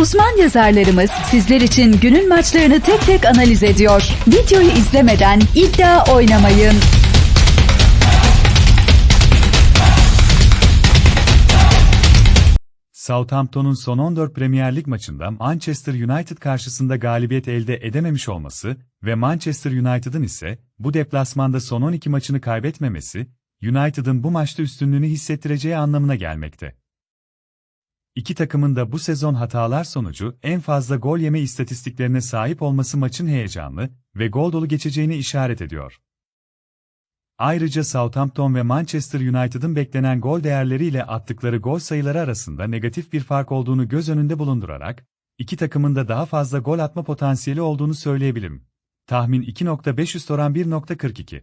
Uzman yazarlarımız sizler için günün maçlarını tek tek analiz ediyor. Videoyu izlemeden iddia oynamayın. Southampton'un son 14 Premier Lig maçında Manchester United karşısında galibiyet elde edememiş olması ve Manchester United'ın ise bu deplasmanda son 12 maçını kaybetmemesi, United'ın bu maçta üstünlüğünü hissettireceği anlamına gelmekte. İki takımın da bu sezon hatalar sonucu en fazla gol yeme istatistiklerine sahip olması maçın heyecanlı ve gol dolu geçeceğini işaret ediyor. Ayrıca Southampton ve Manchester United'ın beklenen gol değerleriyle attıkları gol sayıları arasında negatif bir fark olduğunu göz önünde bulundurarak, iki takımın da daha fazla gol atma potansiyeli olduğunu söyleyebilirim. Tahmin 2.5 oran 1.42.